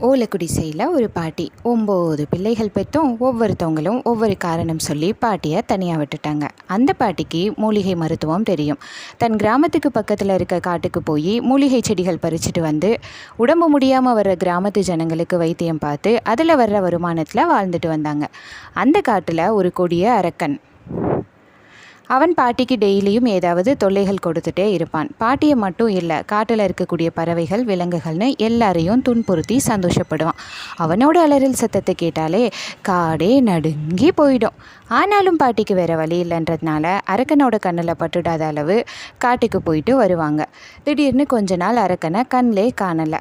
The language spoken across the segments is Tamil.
ஓலக்குடிசையில் ஒரு பாட்டி. ஒம்பது பிள்ளைகள் பெற்றும். ஒவ்வொருத்தவங்களும் ஒவ்வொரு காரணம் சொல்லி பாட்டியை தனியாக விட்டுட்டாங்க. அந்த பாட்டிக்கு மூலிகை மருத்துவம் தெரியும். தன் கிராமத்துக்கு பக்கத்தில் இருக்க காட்டுக்கு போய் மூலிகை செடிகள் பறிச்சுட்டு வந்து உடம்பு முடியாமல் வர்ற கிராமத்து ஜனங்களுக்கு வைத்தியம் பார்த்து அதில் வர்ற வருமானத்தில் வாழ்ந்துட்டு வந்தாங்க. அந்த காட்டில் ஒரு கொடிய அரக்கன். அவன் பாட்டிக்கு டெய்லியும் ஏதாவது தொல்லைகள் கொடுத்துட்டே இருப்பான். பாட்டியை மட்டும் இல்லை காட்டில் இருக்கக்கூடிய பறவைகள் விலங்குகள்னு எல்லாரையும் துன்புறுத்தி சந்தோஷப்படுவான். அவனோட அலறல் சத்தத்தை கேட்டாலே காடே நடுங்கி போயிடும். ஆனாலும் பாட்டிக்கு வேறு வழி இல்லைன்றதுனால அரக்கனோட கண்ணில் பட்டுடாத அளவு காட்டுக்கு போயிட்டு வருவாங்க. திடீர்னு கொஞ்ச நாள் அரக்கனை கண்ணிலே காணலை.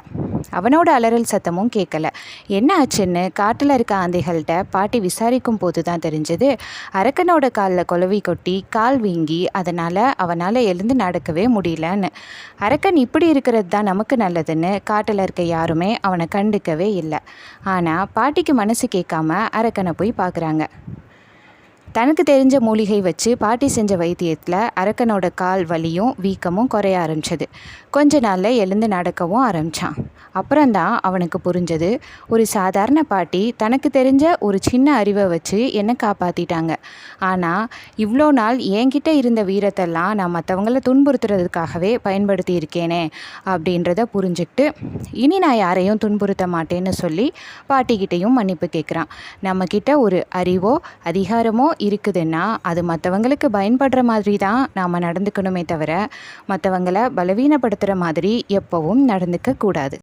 அவனோட அலறல் சத்தமும் கேட்கல. என்ன ஆச்சுன்னு? காட்டில் இருக்க ஆந்தைகள்கிட்ட பாட்டி விசாரிக்கும் போது தான் தெரிஞ்சது. அரக்கனோட காலில் குலவி கொட்டி கால் வீங்கி அதனால் அவனால் எழுந்து நடக்கவே முடியலன்னு. அரக்கன் இப்படி இருக்கிறது தான் நமக்கு நல்லதுன்னு காட்டில் இருக்க யாருமே அவனை கண்டுக்கவே இல்லை. ஆனால் பாட்டிக்கு மனசு கேட்காம அரக்கனை போய் பார்க்குறாங்க தனக்கு தெரிஞ்ச மூலிகை வச்சு பாட்டி செஞ்ச வைத்தியத்தில் அரக்கனோட கால் வலியும் வீக்கமும் குறைய ஆரம்பிச்சது. கொஞ்ச நாளில் எழுந்து நடக்கவும் ஆரம்பித்தான் அப்புறம்தான் அவனுக்கு புரிஞ்சது ஒரு சாதாரண பாட்டி தனக்கு தெரிஞ்ச ஒரு சின்ன அறிவை வச்சு என்னை காப்பாற்றிட்டாங்க ஆனால் இவ்வளோ நாள் என்கிட்ட இருந்த வீரத்தெல்லாம் நான் மற்றவங்கள துன்புறுத்துறதுக்காகவே பயன்படுத்தி இருக்கேனே அப்படின்றத புரிஞ்சுக்கிட்டு இனி நான் யாரையும் துன்புறுத்த மாட்டேன்னு சொல்லி பாட்டிக்கிட்டேயும் மன்னிப்பு கேட்குறான் நம்மக்கிட்ட ஒரு அறிவோ அதிகாரமோ இருக்குதுன்னா அது மற்றவங்களுக்கு பயன்படுற மாதிரி தான் நாம் நடந்துக்கணுமே தவிர மற்றவங்களை பலவீனப்படுத்துகிற மாதிரி எப்போவும் நடந்துக்க கூடாது.